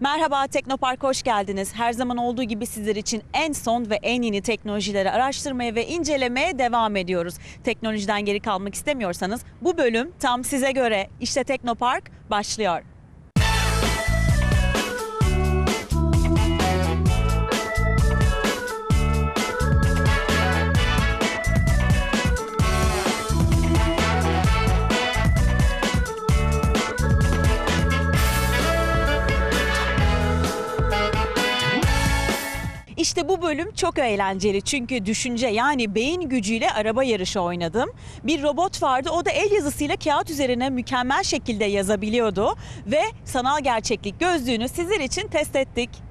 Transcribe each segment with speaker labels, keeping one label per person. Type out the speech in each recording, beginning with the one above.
Speaker 1: Merhaba Teknopark hoş geldiniz. Her zaman olduğu gibi sizler için en son ve en yeni teknolojileri araştırmaya ve incelemeye devam ediyoruz. Teknolojiden geri kalmak istemiyorsanız bu bölüm tam size göre. İşte Teknopark başlıyor. İşte bu bölüm çok eğlenceli çünkü düşünce yani beyin gücüyle araba yarışı oynadım. Bir robot vardı o da el yazısıyla kağıt üzerine mükemmel şekilde yazabiliyordu ve sanal gerçeklik gözlüğünü sizler için test ettik.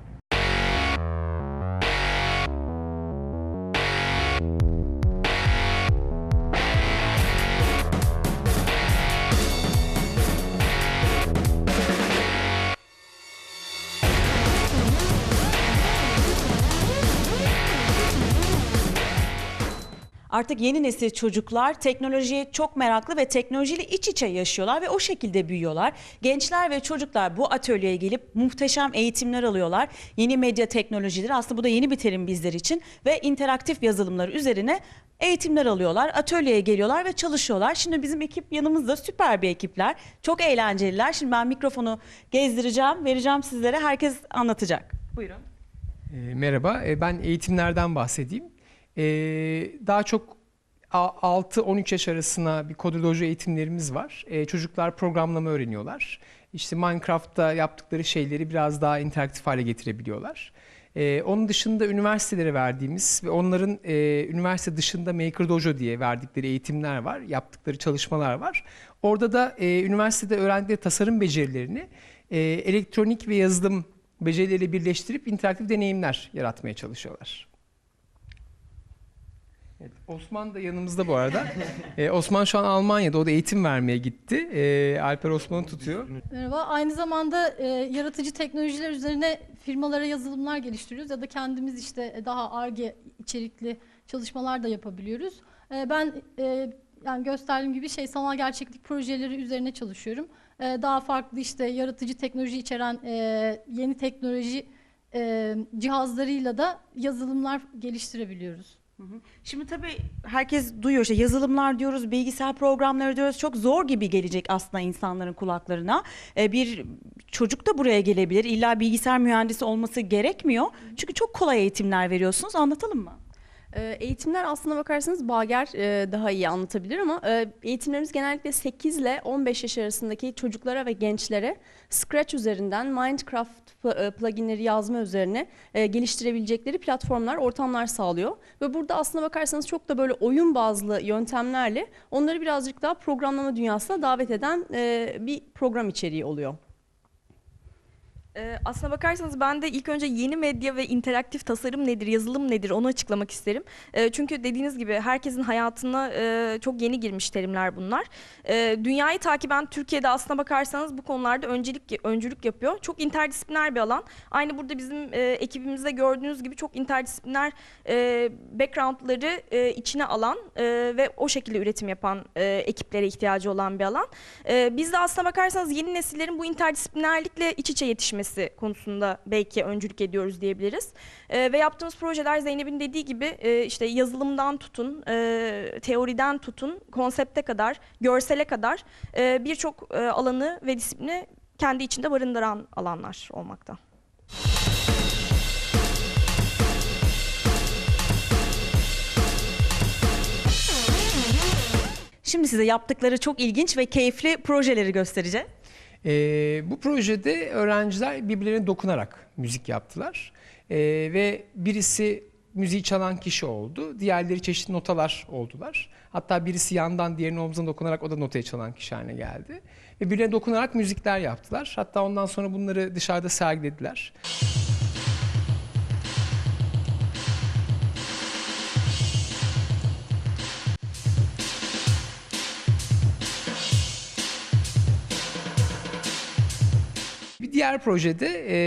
Speaker 1: Artık yeni nesil çocuklar teknolojiye çok meraklı ve teknolojiyle iç içe yaşıyorlar ve o şekilde büyüyorlar. Gençler ve çocuklar bu atölyeye gelip muhteşem eğitimler alıyorlar. Yeni medya teknolojileri aslında bu da yeni bir terim bizler için ve interaktif yazılımlar üzerine eğitimler alıyorlar. Atölyeye geliyorlar ve çalışıyorlar. Şimdi bizim ekip yanımızda süper bir ekipler. Çok eğlenceliler. Şimdi ben mikrofonu gezdireceğim, vereceğim sizlere. Herkes anlatacak. Buyurun.
Speaker 2: E, merhaba, e, ben eğitimlerden bahsedeyim. E, daha çok a- 6-13 yaş arasına bir Coder Dojo eğitimlerimiz var. E, çocuklar programlama öğreniyorlar. İşte Minecraft'ta yaptıkları şeyleri biraz daha interaktif hale getirebiliyorlar. E, onun dışında üniversitelere verdiğimiz ve onların e, üniversite dışında Maker Dojo diye verdikleri eğitimler var, yaptıkları çalışmalar var. Orada da e, üniversitede öğrendikleri tasarım becerilerini e, elektronik ve yazılım becerileriyle birleştirip interaktif deneyimler yaratmaya çalışıyorlar. Evet, Osman da yanımızda bu arada. Ee, Osman şu an Almanya'da. O da eğitim vermeye gitti. Ee, Alper Osman'ı tutuyor.
Speaker 3: Merhaba. Aynı zamanda e, yaratıcı teknolojiler üzerine firmalara yazılımlar geliştiriyoruz ya da kendimiz işte daha ARGE içerikli çalışmalar da yapabiliyoruz. E, ben e, yani gösterdiğim gibi şey sanal gerçeklik projeleri üzerine çalışıyorum. E, daha farklı işte yaratıcı teknoloji içeren e, yeni teknoloji e, cihazlarıyla da yazılımlar geliştirebiliyoruz.
Speaker 1: Şimdi tabii herkes duyuyor işte yazılımlar diyoruz, bilgisayar programları diyoruz. Çok zor gibi gelecek aslında insanların kulaklarına. Ee, bir çocuk da buraya gelebilir. İlla bilgisayar mühendisi olması gerekmiyor. Çünkü çok kolay eğitimler veriyorsunuz. Anlatalım mı?
Speaker 4: Ee, Eğitimler aslına bakarsanız Bager e, daha iyi anlatabilir ama e, eğitimlerimiz genellikle 8 ile 15 yaş arasındaki çocuklara ve gençlere Scratch üzerinden Minecraft e, pluginleri yazma üzerine geliştirebilecekleri platformlar, ortamlar sağlıyor. Ve burada aslına bakarsanız çok da böyle oyun bazlı yöntemlerle onları birazcık daha programlama dünyasına davet eden bir program içeriği oluyor.
Speaker 5: Ee, aslına bakarsanız ben de ilk önce yeni medya ve interaktif tasarım nedir, yazılım nedir onu açıklamak isterim. Ee, çünkü dediğiniz gibi herkesin hayatına e, çok yeni girmiş terimler bunlar. Ee, dünyayı takiben Türkiye'de aslına bakarsanız bu konularda öncelik öncülük yapıyor. Çok interdisipliner bir alan. Aynı burada bizim e, ekibimizde gördüğünüz gibi çok interdisipliner e, backgroundları e, içine alan e, ve o şekilde üretim yapan e, ekiplere ihtiyacı olan bir alan. Ee, biz de aslına bakarsanız yeni nesillerin bu interdisiplinerlikle iç içe yetişmesi konusunda belki öncülük ediyoruz diyebiliriz. Ee, ve yaptığımız projeler Zeynep'in dediği gibi e, işte yazılımdan tutun, e, teoriden tutun, konsepte kadar, görsele kadar e, birçok e, alanı ve disiplini kendi içinde barındıran alanlar olmakta.
Speaker 1: Şimdi size yaptıkları çok ilginç ve keyifli projeleri göstereceğim.
Speaker 2: Ee, bu projede öğrenciler birbirlerine dokunarak müzik yaptılar. Ee, ve birisi müziği çalan kişi oldu. Diğerleri çeşitli notalar oldular. Hatta birisi yandan diğerinin omzuna dokunarak o da notayı çalan kişi haline geldi. Ve birbirlerine dokunarak müzikler yaptılar. Hatta ondan sonra bunları dışarıda sergilediler. Diğer projede e,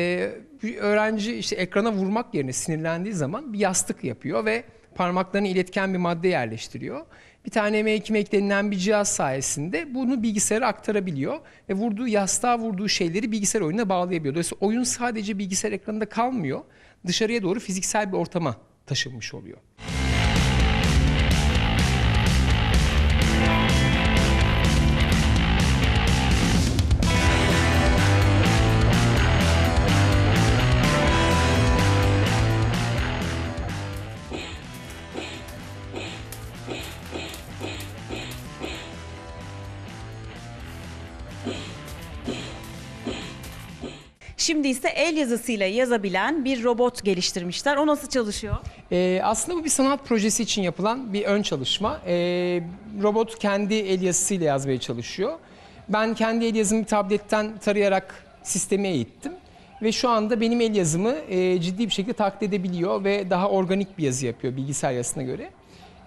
Speaker 2: bir öğrenci işte ekrana vurmak yerine sinirlendiği zaman bir yastık yapıyor ve parmaklarını iletken bir madde yerleştiriyor. Bir tane M2 denilen bir cihaz sayesinde bunu bilgisayara aktarabiliyor ve vurduğu yastığa vurduğu şeyleri bilgisayar oyununa bağlayabiliyor. Dolayısıyla oyun sadece bilgisayar ekranında kalmıyor. Dışarıya doğru fiziksel bir ortama taşınmış oluyor.
Speaker 1: Şimdi ise el yazısıyla yazabilen bir robot geliştirmişler. O nasıl çalışıyor?
Speaker 2: Ee, aslında bu bir sanat projesi için yapılan bir ön çalışma. Ee, robot kendi el yazısıyla yazmaya çalışıyor. Ben kendi el yazımı tabletten tarayarak sistemi eğittim. Ve şu anda benim el yazımı e, ciddi bir şekilde taklit edebiliyor ve daha organik bir yazı yapıyor bilgisayar yazısına göre.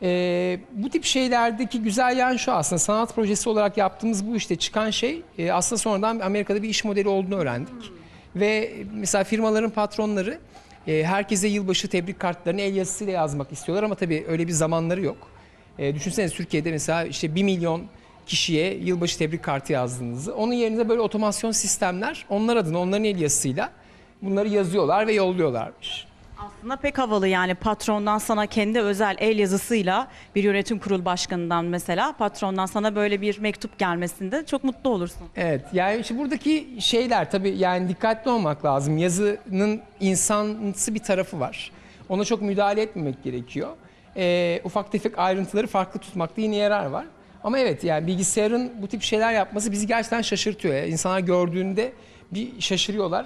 Speaker 2: Ee, bu tip şeylerdeki güzel yan şu aslında sanat projesi olarak yaptığımız bu işte çıkan şey e, aslında sonradan Amerika'da bir iş modeli olduğunu öğrendik. Ve mesela firmaların patronları e, herkese yılbaşı tebrik kartlarını el yazısıyla yazmak istiyorlar ama tabii öyle bir zamanları yok. E, düşünsenize Türkiye'de mesela işte 1 milyon kişiye yılbaşı tebrik kartı yazdığınızı. Onun yerine böyle otomasyon sistemler onlar adına onların el yazısıyla bunları yazıyorlar ve yolluyorlarmış.
Speaker 1: Aslında pek havalı yani patrondan sana kendi özel el yazısıyla bir yönetim kurul başkanından mesela patrondan sana böyle bir mektup gelmesinde çok mutlu olursun.
Speaker 2: Evet yani işte buradaki şeyler tabii yani dikkatli olmak lazım. Yazının insansı bir tarafı var. Ona çok müdahale etmemek gerekiyor. Ee, ufak tefek ayrıntıları farklı tutmakta yine yarar var. Ama evet yani bilgisayarın bu tip şeyler yapması bizi gerçekten şaşırtıyor. Yani İnsanlar gördüğünde bir şaşırıyorlar.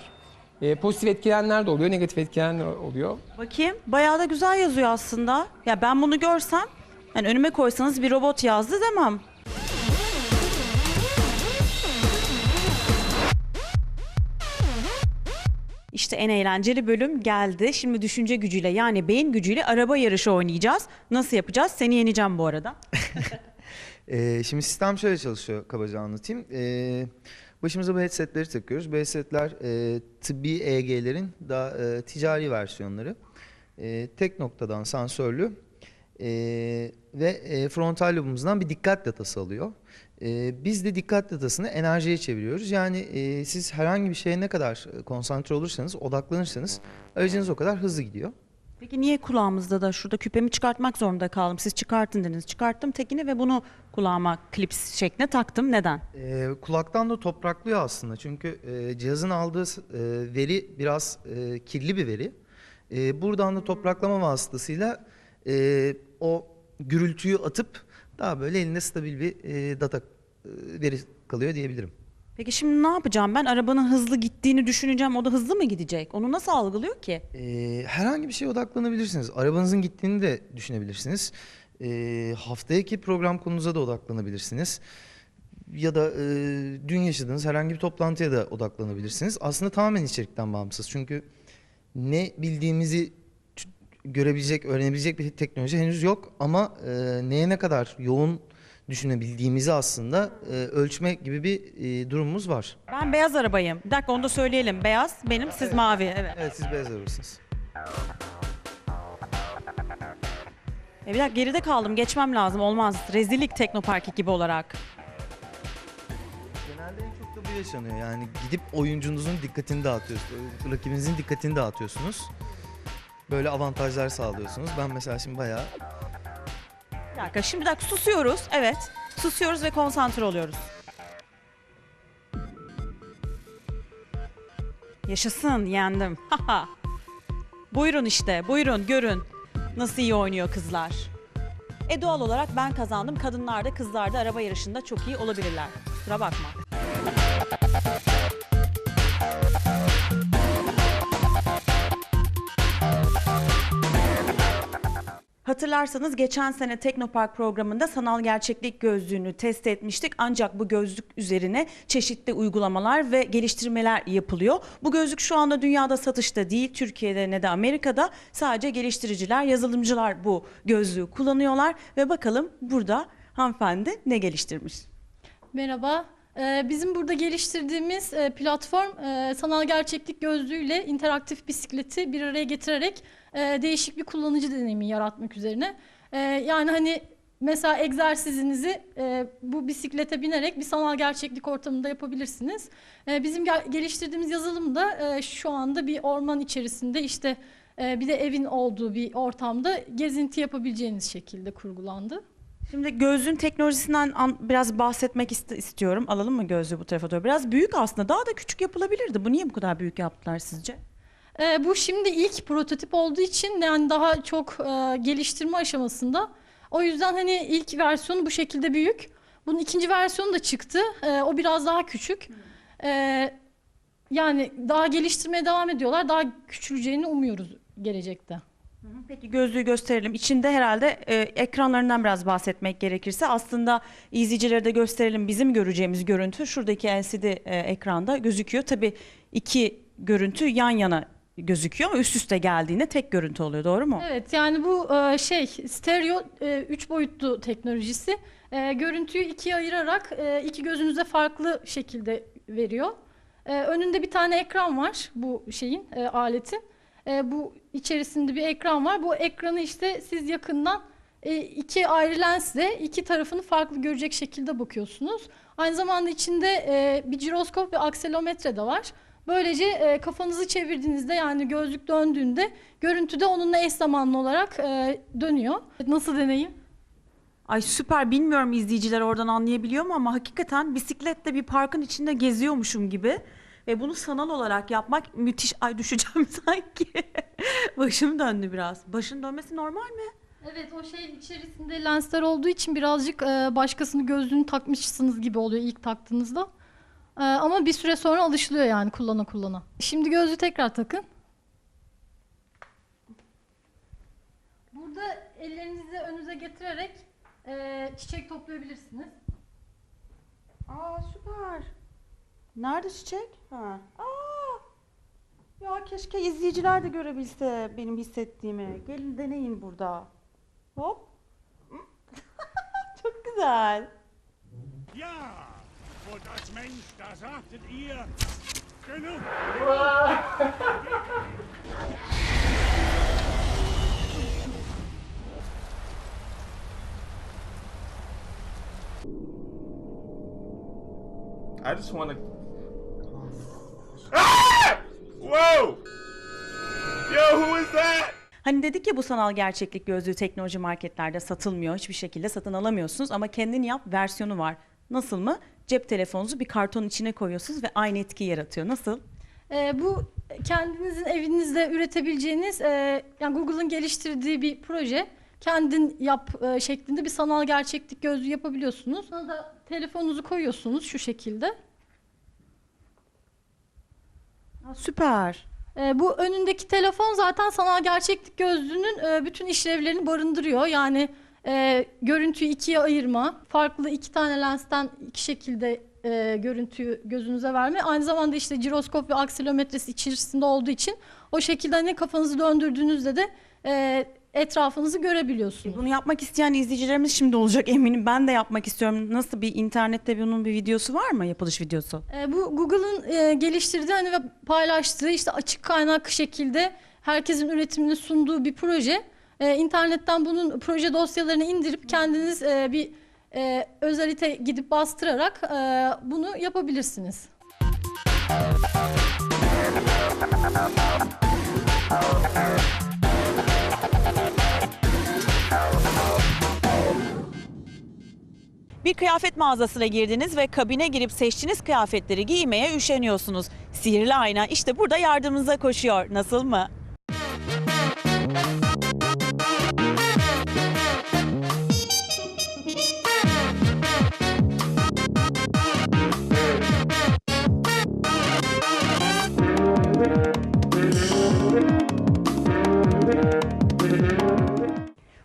Speaker 2: Ee, pozitif etkilenenler de oluyor, negatif etkilenenler oluyor.
Speaker 1: Bakayım bayağı da güzel yazıyor aslında. Ya ben bunu görsem yani önüme koysanız bir robot yazdı demem. İşte en eğlenceli bölüm geldi. Şimdi düşünce gücüyle yani beyin gücüyle araba yarışı oynayacağız. Nasıl yapacağız? Seni yeneceğim bu arada.
Speaker 6: Ee, şimdi sistem şöyle çalışıyor kabaca anlatayım. Ee, başımıza bu headsetleri takıyoruz. Bu headsetler e, tıbbi EEG'lerin daha e, ticari versiyonları. E, tek noktadan sensörlü e, ve e, frontal lobumuzdan bir dikkat datası alıyor. E, biz de dikkat datasını enerjiye çeviriyoruz. Yani e, siz herhangi bir şeye ne kadar e, konsantre olursanız, odaklanırsanız aracınız o kadar hızlı gidiyor.
Speaker 1: Peki niye kulağımızda da şurada küpemi çıkartmak zorunda kaldım? Siz çıkartın dediniz. Çıkarttım tekini ve bunu kulağıma klips şekline taktım. Neden?
Speaker 6: E, kulaktan da topraklıyor aslında çünkü e, cihazın aldığı e, veri biraz e, kirli bir veri. E, buradan da topraklama vasıtasıyla e, o gürültüyü atıp daha böyle elinde stabil bir e, data e, veri kalıyor diyebilirim.
Speaker 1: Peki şimdi ne yapacağım? Ben arabanın hızlı gittiğini düşüneceğim. O da hızlı mı gidecek? Onu nasıl algılıyor ki?
Speaker 6: E, herhangi bir şeye odaklanabilirsiniz. Arabanızın gittiğini de düşünebilirsiniz. E, haftaki program konunuza da odaklanabilirsiniz. Ya da e, dün yaşadığınız herhangi bir toplantıya da odaklanabilirsiniz. Aslında tamamen içerikten bağımsız. Çünkü ne bildiğimizi görebilecek, öğrenebilecek bir teknoloji henüz yok. Ama e, neye ne kadar yoğun düşünebildiğimizi aslında e, ölçme gibi bir e, durumumuz var.
Speaker 1: Ben beyaz arabayım. Bir dakika onu da söyleyelim. Beyaz benim, siz mavi. Evet.
Speaker 6: Evet siz beyaz arabasınız.
Speaker 1: E bir dakika geride kaldım. Geçmem lazım. Olmaz. Rezillik Teknopark ekibi olarak.
Speaker 6: Genelde en çok da bu yaşanıyor. Yani gidip oyuncunuzun dikkatini dağıtıyorsunuz. Rakibinizin dikkatini dağıtıyorsunuz. Böyle avantajlar sağlıyorsunuz. Ben mesela şimdi bayağı
Speaker 1: Bir dakika şimdi bir dakika susuyoruz. Evet. Susuyoruz ve konsantre oluyoruz. Yaşasın yendim. Buyurun işte buyurun görün. Nasıl iyi oynuyor kızlar. E doğal olarak ben kazandım. Kadınlar da kızlar da araba yarışında çok iyi olabilirler. Kusura bakma. Hatırlarsanız geçen sene Teknopark programında sanal gerçeklik gözlüğünü test etmiştik. Ancak bu gözlük üzerine çeşitli uygulamalar ve geliştirmeler yapılıyor. Bu gözlük şu anda dünyada satışta değil. Türkiye'de ne de Amerika'da sadece geliştiriciler, yazılımcılar bu gözlüğü kullanıyorlar. Ve bakalım burada hanımefendi ne geliştirmiş?
Speaker 3: Merhaba. Ee, bizim burada geliştirdiğimiz e, platform e, sanal gerçeklik gözlüğüyle interaktif bisikleti bir araya getirerek e, değişik bir kullanıcı deneyimi yaratmak üzerine. E, yani hani mesela egzersizinizi e, bu bisiklete binerek bir sanal gerçeklik ortamında yapabilirsiniz. E, bizim gel- geliştirdiğimiz yazılım da e, şu anda bir orman içerisinde işte e, bir de evin olduğu bir ortamda gezinti yapabileceğiniz şekilde kurgulandı.
Speaker 1: Şimdi gözlüğün teknolojisinden an- biraz bahsetmek iste- istiyorum. Alalım mı gözlüğü bu tarafa doğru? Biraz büyük aslında. Daha da küçük yapılabilirdi. Bu niye bu kadar büyük yaptılar sizce?
Speaker 3: E, bu şimdi ilk prototip olduğu için yani daha çok e, geliştirme aşamasında. O yüzden hani ilk versiyonu bu şekilde büyük. Bunun ikinci versiyonu da çıktı. E, o biraz daha küçük. E, yani daha geliştirmeye devam ediyorlar. Daha küçüleceğini umuyoruz gelecekte.
Speaker 1: Peki gözlüğü gösterelim. İçinde herhalde e, ekranlarından biraz bahsetmek gerekirse aslında izleyicilere de gösterelim. Bizim göreceğimiz görüntü şuradaki LCD e, ekranda gözüküyor. Tabii iki görüntü yan yana gözüküyor ama üst üste geldiğinde tek görüntü oluyor. Doğru mu?
Speaker 3: Evet yani bu e, şey stereo e, üç boyutlu teknolojisi. E, görüntüyü ikiye ayırarak e, iki gözünüze farklı şekilde veriyor. E, önünde bir tane ekran var bu şeyin e, aletin. E, bu içerisinde bir ekran var. Bu ekranı işte siz yakından e, iki ayrı lensle iki tarafını farklı görecek şekilde bakıyorsunuz. Aynı zamanda içinde e, bir jiroskop ve akselometre de var. Böylece e, kafanızı çevirdiğinizde yani gözlük döndüğünde görüntü de onunla eş zamanlı olarak e, dönüyor. Nasıl deneyim?
Speaker 1: Ay süper bilmiyorum izleyiciler oradan anlayabiliyor mu ama hakikaten bisikletle bir parkın içinde geziyormuşum gibi. Ve bunu sanal olarak yapmak müthiş. Ay düşeceğim sanki. Başım döndü biraz. Başın dönmesi normal mi?
Speaker 3: Evet o şey içerisinde lensler olduğu için birazcık e, başkasını gözlüğünü takmışsınız gibi oluyor ilk taktığınızda. E, ama bir süre sonra alışılıyor yani kullana kullana. Şimdi gözlüğü tekrar takın. Burada ellerinizi önünüze getirerek e, çiçek toplayabilirsiniz.
Speaker 1: Aa süper. Nerede çiçek? Ha. Aa. Ya keşke izleyiciler de görebilse benim hissettiğimi. Gelin deneyin burada. Hop. Çok güzel.
Speaker 7: Ja, und als Mensch, da sagtet ihr, genug.
Speaker 8: I just want to. Ah! Whoa! Yo, who is that?
Speaker 1: Hani dedik ya bu sanal gerçeklik gözlüğü teknoloji marketlerde satılmıyor. Hiçbir şekilde satın alamıyorsunuz ama kendini yap versiyonu var. Nasıl mı? Cep telefonunuzu bir karton içine koyuyorsunuz ve aynı etki yaratıyor. Nasıl?
Speaker 3: E, bu kendinizin evinizde üretebileceğiniz e, yani Google'ın geliştirdiği bir proje. Kendin yap e, şeklinde bir sanal gerçeklik gözlüğü yapabiliyorsunuz. Sonra da telefonunuzu koyuyorsunuz şu şekilde.
Speaker 1: Aa, süper.
Speaker 3: E, bu önündeki telefon zaten sanal gerçeklik gözlüğünün e, bütün işlevlerini barındırıyor. Yani e, görüntüyü ikiye ayırma, farklı iki tane lensten iki şekilde e, görüntüyü gözünüze verme. Aynı zamanda işte jiroskop ve aksilometresi içerisinde olduğu için o şekilde hani kafanızı döndürdüğünüzde de e, etrafınızı görebiliyorsunuz.
Speaker 1: Bunu yapmak isteyen izleyicilerimiz şimdi olacak eminim. Ben de yapmak istiyorum. Nasıl bir internette bunun bir videosu var mı? Yapılış videosu.
Speaker 3: E, bu Google'ın e, geliştirdiği hani ve paylaştığı işte açık kaynak şekilde herkesin üretimini sunduğu bir proje. E, internetten bunun proje dosyalarını indirip kendiniz e, bir e, özelite gidip bastırarak e, bunu yapabilirsiniz.
Speaker 1: Bir kıyafet mağazasına girdiniz ve kabine girip seçtiğiniz kıyafetleri giymeye üşeniyorsunuz. Sihirli ayna işte burada yardımınıza koşuyor. Nasıl mı?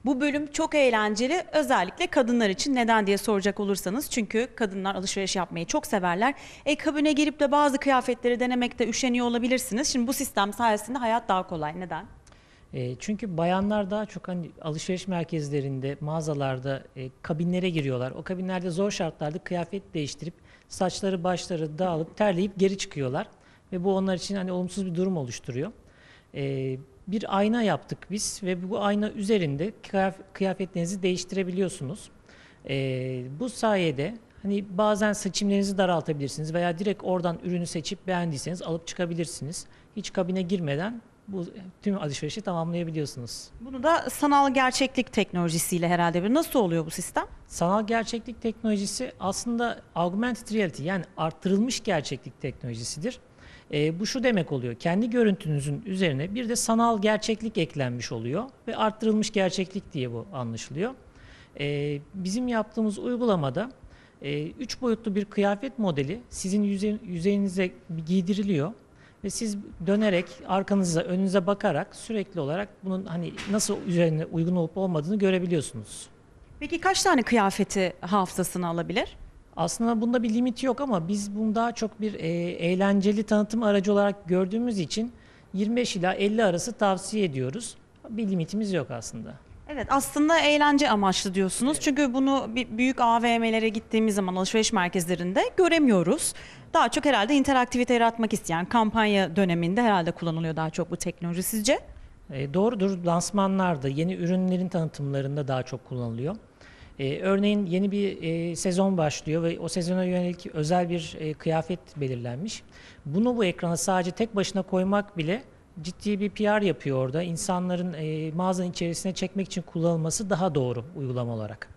Speaker 1: Bu bölüm çok eğlenceli. Özellikle kadınlar için neden diye soracak olursanız. Çünkü kadınlar alışveriş yapmayı çok severler. E kabine girip de bazı kıyafetleri denemekte üşeniyor olabilirsiniz. Şimdi bu sistem sayesinde hayat daha kolay. Neden?
Speaker 9: E, çünkü bayanlar daha çok hani alışveriş merkezlerinde, mağazalarda e, kabinlere giriyorlar. O kabinlerde zor şartlarda kıyafet değiştirip Saçları başları dağılıp terleyip geri çıkıyorlar. Ve bu onlar için hani olumsuz bir durum oluşturuyor. Ee, bir ayna yaptık biz ve bu ayna üzerinde kıyaf- kıyafetlerinizi değiştirebiliyorsunuz. Ee, bu sayede hani bazen seçimlerinizi daraltabilirsiniz veya direkt oradan ürünü seçip beğendiyseniz alıp çıkabilirsiniz. Hiç kabine girmeden bu tüm alışverişi tamamlayabiliyorsunuz.
Speaker 1: Bunu da sanal gerçeklik teknolojisiyle herhalde nasıl oluyor bu sistem?
Speaker 9: Sanal gerçeklik teknolojisi aslında augmented reality yani arttırılmış gerçeklik teknolojisidir. Ee, bu şu demek oluyor. Kendi görüntünüzün üzerine bir de sanal gerçeklik eklenmiş oluyor ve arttırılmış gerçeklik diye bu anlaşılıyor. Ee, bizim yaptığımız uygulamada 3 boyutlu bir kıyafet modeli sizin yüze- yüzeyinize giydiriliyor ve siz dönerek arkanıza önünüze bakarak sürekli olarak bunun hani nasıl üzerine uygun olup olmadığını görebiliyorsunuz.
Speaker 1: Peki kaç tane kıyafeti hafızasına alabilir?
Speaker 9: Aslında bunda bir limit yok ama biz bunu daha çok bir e, eğlenceli tanıtım aracı olarak gördüğümüz için 25 ila 50 arası tavsiye ediyoruz. Bir limitimiz yok aslında.
Speaker 1: Evet aslında eğlence amaçlı diyorsunuz. Çünkü bunu büyük AVM'lere gittiğimiz zaman alışveriş merkezlerinde göremiyoruz. Daha çok herhalde interaktivite yaratmak isteyen kampanya döneminde herhalde kullanılıyor daha çok bu teknoloji sizce?
Speaker 9: E, doğrudur. Lansmanlarda, yeni ürünlerin tanıtımlarında daha çok kullanılıyor. E, örneğin yeni bir e, sezon başlıyor ve o sezona yönelik özel bir e, kıyafet belirlenmiş. Bunu bu ekrana sadece tek başına koymak bile ciddi bir PR yapıyor orada. İnsanların e, mağazanın içerisine çekmek için kullanılması daha doğru uygulama olarak.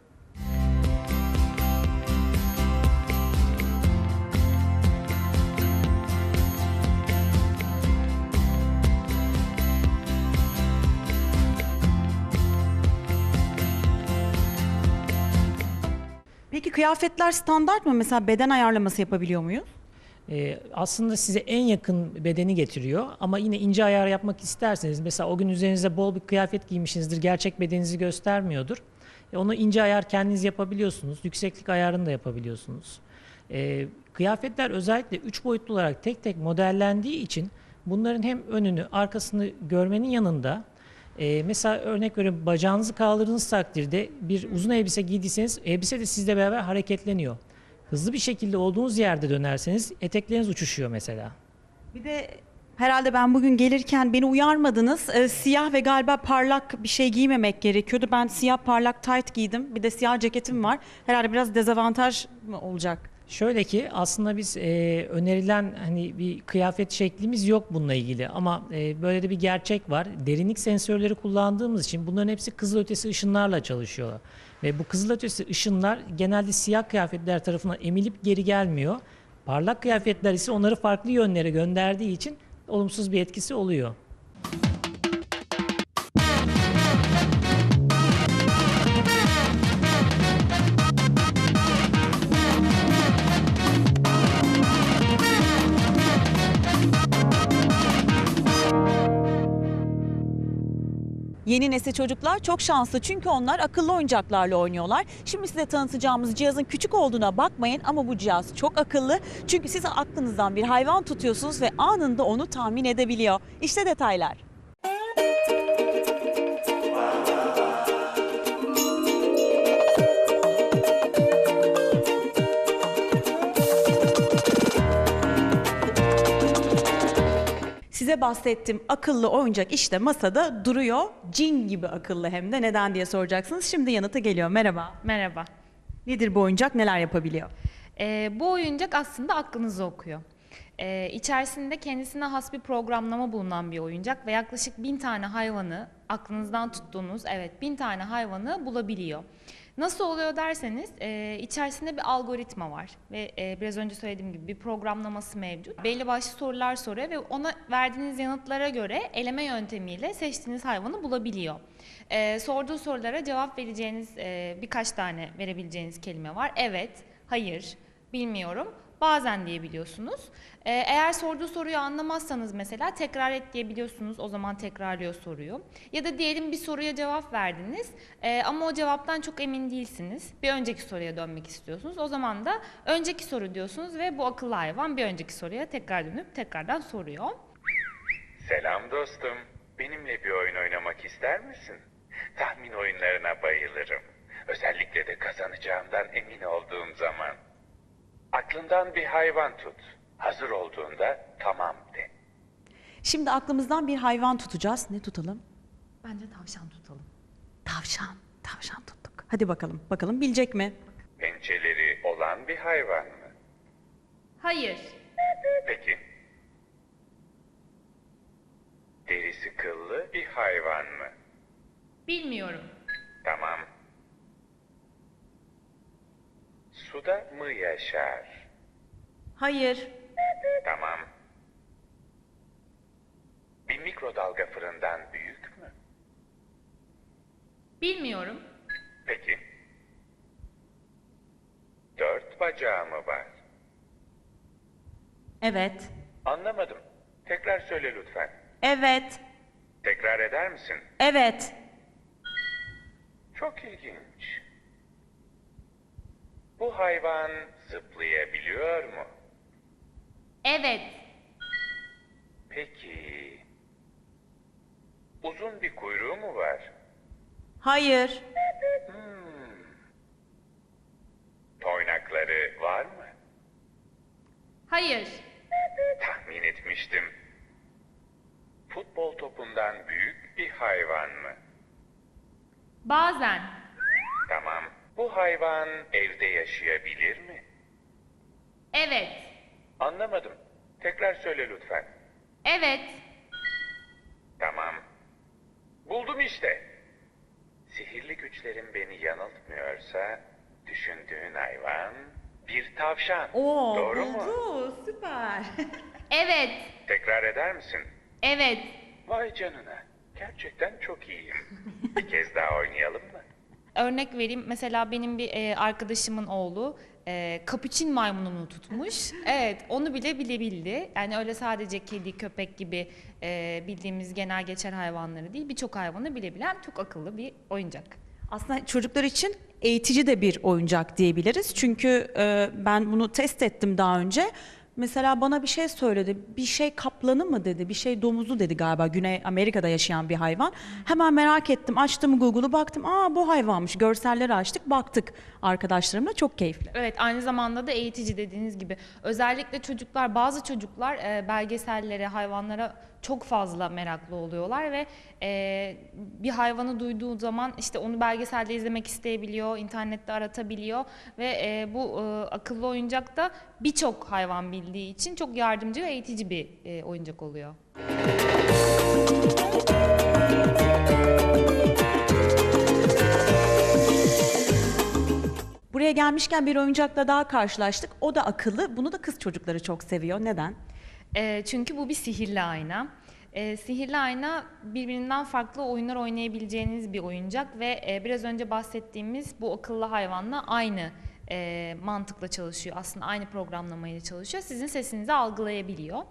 Speaker 1: Kıyafetler standart mı? Mesela beden ayarlaması yapabiliyor muyuz?
Speaker 9: Ee, aslında size en yakın bedeni getiriyor ama yine ince ayar yapmak isterseniz mesela o gün üzerinize bol bir kıyafet giymişsinizdir gerçek bedeninizi göstermiyordur. E, onu ince ayar kendiniz yapabiliyorsunuz. Yükseklik ayarını da yapabiliyorsunuz. Ee, kıyafetler özellikle 3 boyutlu olarak tek tek modellendiği için bunların hem önünü arkasını görmenin yanında e, mesela örnek veriyorum bacağınızı kaldırdığınız takdirde bir uzun elbise giydiyseniz elbise de sizle beraber hareketleniyor. Hızlı bir şekilde olduğunuz yerde dönerseniz etekleriniz uçuşuyor mesela.
Speaker 1: Bir de herhalde ben bugün gelirken beni uyarmadınız. Ee, siyah ve galiba parlak bir şey giymemek gerekiyordu. Ben siyah parlak tight giydim. Bir de siyah ceketim var. Herhalde biraz dezavantaj mı olacak?
Speaker 9: Şöyle ki aslında biz e, önerilen hani bir kıyafet şeklimiz yok bununla ilgili ama e, böyle de bir gerçek var. Derinlik sensörleri kullandığımız için bunların hepsi kızılötesi ışınlarla çalışıyor. Ve bu kızılötesi ışınlar genelde siyah kıyafetler tarafından emilip geri gelmiyor. Parlak kıyafetler ise onları farklı yönlere gönderdiği için olumsuz bir etkisi oluyor.
Speaker 1: Yeni nesil çocuklar çok şanslı çünkü onlar akıllı oyuncaklarla oynuyorlar. Şimdi size tanıtacağımız cihazın küçük olduğuna bakmayın ama bu cihaz çok akıllı. Çünkü siz aklınızdan bir hayvan tutuyorsunuz ve anında onu tahmin edebiliyor. İşte detaylar. Size bahsettiğim akıllı oyuncak işte masada duruyor. Cin gibi akıllı hem de neden diye soracaksınız. Şimdi yanıtı geliyor. Merhaba.
Speaker 10: Merhaba.
Speaker 1: Nedir bu oyuncak? Neler yapabiliyor?
Speaker 10: Ee, bu oyuncak aslında aklınızı okuyor. Ee, içerisinde kendisine has bir programlama bulunan bir oyuncak ve yaklaşık bin tane hayvanı aklınızdan tuttuğunuz evet bin tane hayvanı bulabiliyor. Nasıl oluyor derseniz e, içerisinde bir algoritma var ve e, biraz önce söylediğim gibi bir programlaması mevcut. Belli başlı sorular soruyor ve ona verdiğiniz yanıtlara göre eleme yöntemiyle seçtiğiniz hayvanı bulabiliyor. E, sorduğu sorulara cevap vereceğiniz e, birkaç tane verebileceğiniz kelime var. Evet, hayır, bilmiyorum. Bazen diyebiliyorsunuz. Ee, eğer sorduğu soruyu anlamazsanız mesela tekrar et diyebiliyorsunuz. O zaman tekrarlıyor soruyu. Ya da diyelim bir soruya cevap verdiniz ee, ama o cevaptan çok emin değilsiniz. Bir önceki soruya dönmek istiyorsunuz. O zaman da önceki soru diyorsunuz ve bu akıllı hayvan bir önceki soruya tekrar dönüp tekrardan soruyor.
Speaker 11: Selam dostum. Benimle bir oyun oynamak ister misin? Tahmin oyunlarına bayılırım. Özellikle de kazanacağımdan emin olduğum zaman. Aklından bir hayvan tut. Hazır olduğunda tamam de.
Speaker 1: Şimdi aklımızdan bir hayvan tutacağız. Ne tutalım?
Speaker 10: Bence tavşan tutalım.
Speaker 1: Tavşan. Tavşan tuttuk. Hadi bakalım. Bakalım bilecek mi?
Speaker 11: Pençeleri olan bir hayvan mı?
Speaker 10: Hayır.
Speaker 11: Peki. Derisi kıllı bir hayvan mı?
Speaker 10: Bilmiyorum.
Speaker 11: Tamam. Suda mı yaşar?
Speaker 1: Hayır.
Speaker 11: Tamam. Bir mikrodalga fırından büyük mü?
Speaker 10: Bilmiyorum.
Speaker 11: Peki. Dört bacağı mı var?
Speaker 1: Evet.
Speaker 11: Anlamadım. Tekrar söyle lütfen.
Speaker 1: Evet.
Speaker 11: Tekrar eder misin?
Speaker 1: Evet.
Speaker 11: Çok ilginç. Bu hayvan zıplayabiliyor mu?
Speaker 10: Evet.
Speaker 11: Peki. Uzun bir kuyruğu mu var?
Speaker 1: Hayır.
Speaker 11: Toynakları var mı?
Speaker 10: Hayır.
Speaker 11: Tahmin etmiştim. Futbol topundan büyük bir hayvan mı?
Speaker 10: Bazen.
Speaker 11: Tamam. Bu hayvan evde yaşayabilir mi?
Speaker 10: Evet.
Speaker 11: Anlamadım. Tekrar söyle lütfen.
Speaker 10: Evet.
Speaker 11: Tamam. Buldum işte. Sihirli güçlerim beni yanıltmıyorsa düşündüğün hayvan bir tavşan.
Speaker 1: Oo,
Speaker 11: Doğru mu?
Speaker 1: buldu. Süper.
Speaker 10: Evet.
Speaker 11: Tekrar eder misin?
Speaker 10: Evet.
Speaker 11: Vay canına. Gerçekten çok iyiyim. bir kez daha oynayalım mı?
Speaker 10: Örnek vereyim. Mesela benim bir e, arkadaşımın oğlu e, kapuçin maymununu tutmuş. Evet, onu bile bilebildi. Yani öyle sadece kedi, köpek gibi e, bildiğimiz genel geçer hayvanları değil, birçok hayvanı bilebilen çok akıllı bir oyuncak.
Speaker 1: Aslında çocuklar için eğitici de bir oyuncak diyebiliriz. Çünkü e, ben bunu test ettim daha önce. Mesela bana bir şey söyledi. Bir şey kaplanı mı dedi, bir şey domuzu dedi galiba. Güney Amerika'da yaşayan bir hayvan. Hemen merak ettim. Açtım Google'u baktım. Aa bu hayvanmış. Görselleri açtık, baktık arkadaşlarımla. Çok keyifli.
Speaker 10: Evet, aynı zamanda da eğitici dediğiniz gibi. Özellikle çocuklar, bazı çocuklar e, belgesellere, hayvanlara çok fazla meraklı oluyorlar ve e, bir hayvanı duyduğu zaman işte onu belgeselde izlemek isteyebiliyor, internette aratabiliyor ve e, bu e, akıllı oyuncak da birçok hayvan bildiği için çok yardımcı ve eğitici bir e, oyuncak oluyor.
Speaker 1: Buraya gelmişken bir oyuncakla daha karşılaştık. O da akıllı. Bunu da kız çocukları çok seviyor. Neden?
Speaker 10: E, çünkü bu bir sihirli ayna. E, sihirli ayna birbirinden farklı oyunlar oynayabileceğiniz bir oyuncak ve e, biraz önce bahsettiğimiz bu akıllı hayvanla aynı e, mantıkla çalışıyor. Aslında aynı programlamayla çalışıyor. Sizin sesinizi algılayabiliyor.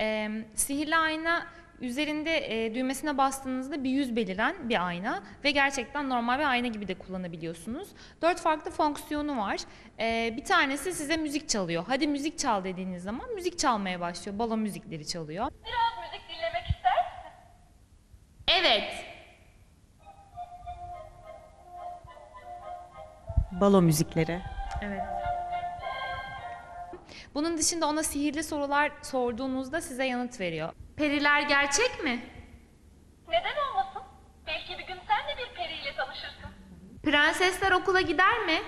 Speaker 10: E, sihirli ayna üzerinde e, düğmesine bastığınızda bir yüz beliren bir ayna ve gerçekten normal bir ayna gibi de kullanabiliyorsunuz. Dört farklı fonksiyonu var. E, bir tanesi size müzik çalıyor. Hadi müzik çal dediğiniz zaman müzik çalmaya başlıyor. Balo müzikleri çalıyor.
Speaker 12: Biraz müzik dinlemek ister misin?
Speaker 10: Evet.
Speaker 1: Balo müzikleri.
Speaker 10: Evet. Bunun dışında ona sihirli sorular sorduğunuzda size yanıt veriyor. Periler gerçek mi?
Speaker 12: Neden olmasın? Belki bir gün sen de bir periyle tanışırsın.
Speaker 10: Prensesler okula gider mi?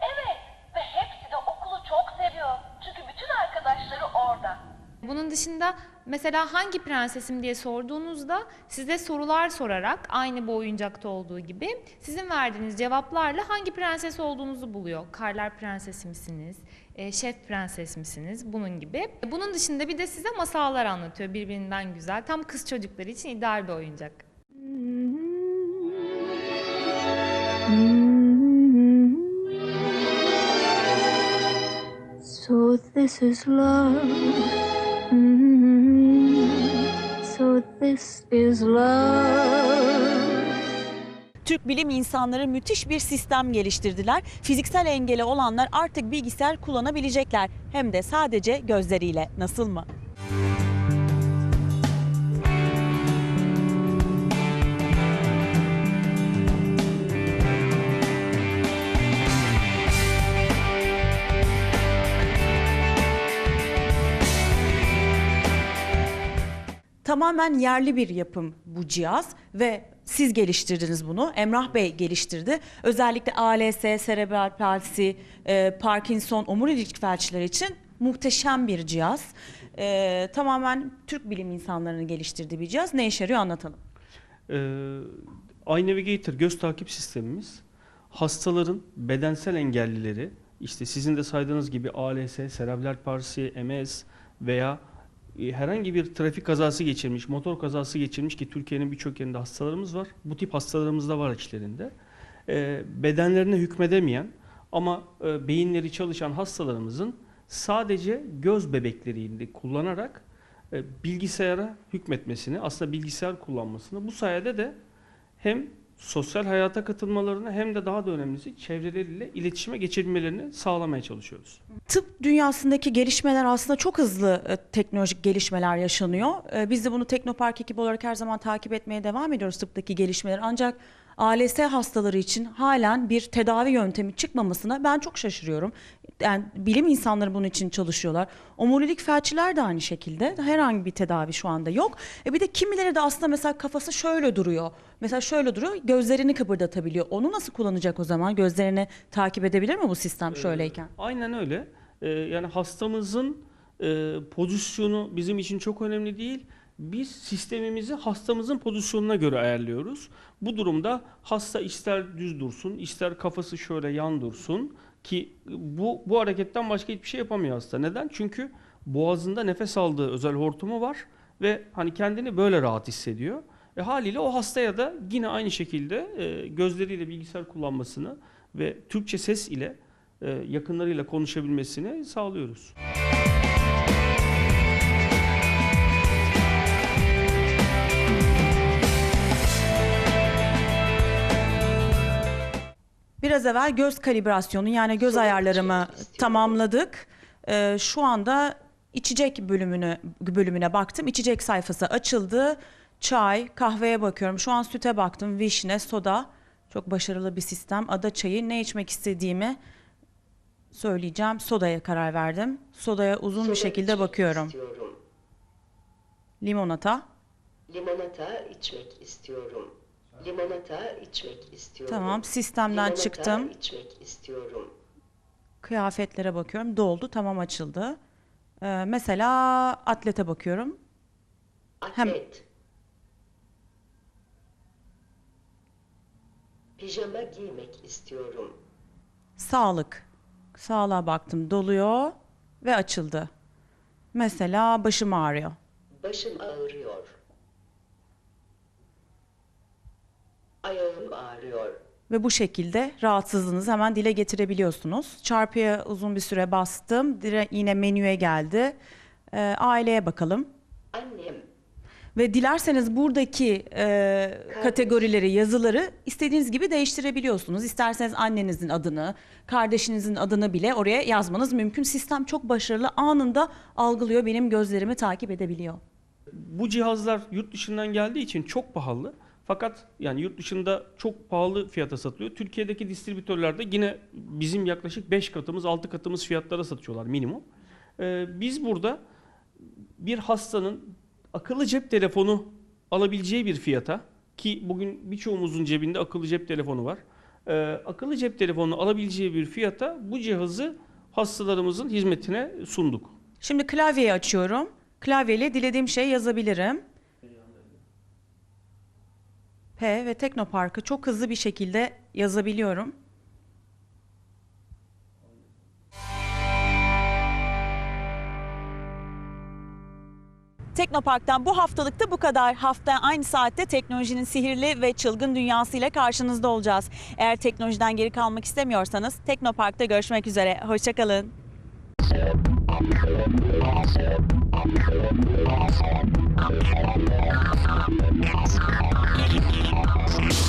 Speaker 12: Evet ve hepsi de okulu çok seviyor. Çünkü bütün arkadaşları orada.
Speaker 10: Bunun dışında mesela hangi prensesim diye sorduğunuzda size sorular sorarak aynı bu oyuncakta olduğu gibi sizin verdiğiniz cevaplarla hangi prenses olduğunuzu buluyor. Karlar prensesi misiniz? e, şef prenses misiniz? Bunun gibi. Bunun dışında bir de size masallar anlatıyor birbirinden güzel. Tam kız çocukları için ideal bir oyuncak.
Speaker 13: So this is love. This is love.
Speaker 1: Türk bilim insanları müthiş bir sistem geliştirdiler. Fiziksel engeli olanlar artık bilgisayar kullanabilecekler. Hem de sadece gözleriyle. Nasıl mı? Tamamen yerli bir yapım bu cihaz ve siz geliştirdiniz bunu. Emrah Bey geliştirdi. Özellikle ALS, serebral palsi, e, Parkinson, omurilik felçleri için muhteşem bir cihaz. E, tamamen Türk bilim insanlarının geliştirdiği bir cihaz. Ne işe yarıyor anlatalım.
Speaker 14: Ee, iNavigator göz takip sistemimiz hastaların bedensel engellileri işte sizin de saydığınız gibi ALS, serebral palsi, MS veya e, herhangi bir trafik kazası geçirmiş, motor kazası geçirmiş ki Türkiye'nin birçok yerinde hastalarımız var. Bu tip hastalarımız da var içlerinde. Ee, bedenlerine hükmedemeyen ama e, beyinleri çalışan hastalarımızın sadece göz bebeklerini kullanarak e, bilgisayara hükmetmesini, aslında bilgisayar kullanmasını bu sayede de hem sosyal hayata katılmalarını hem de daha da önemlisi çevreleriyle iletişime geçirmelerini sağlamaya çalışıyoruz.
Speaker 1: Tıp dünyasındaki gelişmeler aslında çok hızlı e, teknolojik gelişmeler yaşanıyor. E, biz de bunu Teknopark ekibi olarak her zaman takip etmeye devam ediyoruz tıptaki gelişmeleri. Ancak ALS hastaları için halen bir tedavi yöntemi çıkmamasına ben çok şaşırıyorum. Yani bilim insanları bunun için çalışıyorlar. Omurilik felçliler de aynı şekilde. Herhangi bir tedavi şu anda yok. E bir de kimileri de aslında mesela kafası şöyle duruyor. Mesela şöyle duruyor, gözlerini kıpırdatabiliyor. Onu nasıl kullanacak o zaman? Gözlerini takip edebilir mi bu sistem şöyleyken?
Speaker 14: Aynen öyle. Ee, yani hastamızın e, pozisyonu bizim için çok önemli değil. Biz sistemimizi hastamızın pozisyonuna göre ayarlıyoruz. Bu durumda hasta ister düz dursun, ister kafası şöyle yan dursun ki bu bu hareketten başka hiçbir şey yapamıyor hasta. Neden? Çünkü boğazında nefes aldığı özel hortumu var ve hani kendini böyle rahat hissediyor. E haliyle o hastaya da yine aynı şekilde e, gözleriyle bilgisayar kullanmasını ve Türkçe ses ile e, yakınlarıyla konuşabilmesini sağlıyoruz.
Speaker 1: Biraz evvel göz kalibrasyonu yani göz ayarlarımı tamamladık. Ee, şu anda içecek bölümünü bölümüne baktım. İçecek sayfası açıldı. Çay, kahveye bakıyorum. Şu an süte baktım. Vişne, soda. Çok başarılı bir sistem. Ada çayı. Ne içmek istediğimi söyleyeceğim. Sodaya karar verdim. Sodaya uzun bir şekilde bakıyorum.
Speaker 15: istiyorum.
Speaker 1: Limonata.
Speaker 15: Limonata içmek istiyorum. Limonata içmek istiyorum.
Speaker 1: Tamam, sistemden
Speaker 15: Limonata
Speaker 1: çıktım.
Speaker 15: içmek istiyorum.
Speaker 1: Kıyafetlere bakıyorum. Doldu. Tamam açıldı. Ee, mesela atlete bakıyorum. Hem-
Speaker 15: Atlet. Pijama giymek istiyorum.
Speaker 1: Sağlık. Sağlığa baktım. Doluyor ve açıldı. Mesela başım ağrıyor.
Speaker 15: Başım ağrıyor. Ayağım ağrıyor.
Speaker 1: Ve bu şekilde rahatsızlığınızı hemen dile getirebiliyorsunuz. Çarpıya uzun bir süre bastım. Dire yine menüye geldi. Ee, aileye bakalım.
Speaker 15: Annem,
Speaker 1: Ve dilerseniz buradaki e, kategorileri, yazıları istediğiniz gibi değiştirebiliyorsunuz. İsterseniz annenizin adını, kardeşinizin adını bile oraya yazmanız mümkün. Sistem çok başarılı. Anında algılıyor, benim gözlerimi takip edebiliyor.
Speaker 14: Bu cihazlar yurt dışından geldiği için çok pahalı. Fakat yani yurt dışında çok pahalı fiyata satılıyor. Türkiye'deki distribütörler de yine bizim yaklaşık 5 katımız 6 katımız fiyatlara satıyorlar minimum. Ee, biz burada bir hastanın akıllı cep telefonu alabileceği bir fiyata ki bugün birçoğumuzun cebinde akıllı cep telefonu var. Ee, akıllı cep telefonu alabileceği bir fiyata bu cihazı hastalarımızın hizmetine sunduk.
Speaker 1: Şimdi klavyeyi açıyorum. Klavyeyle dilediğim şeyi yazabilirim. P ve Teknopark'ı çok hızlı bir şekilde yazabiliyorum. Teknopark'tan bu haftalıkta bu kadar. Haftaya aynı saatte teknolojinin sihirli ve çılgın dünyasıyla karşınızda olacağız. Eğer teknolojiden geri kalmak istemiyorsanız Teknopark'ta görüşmek üzere. Hoşçakalın.
Speaker 13: Eklon Thank you.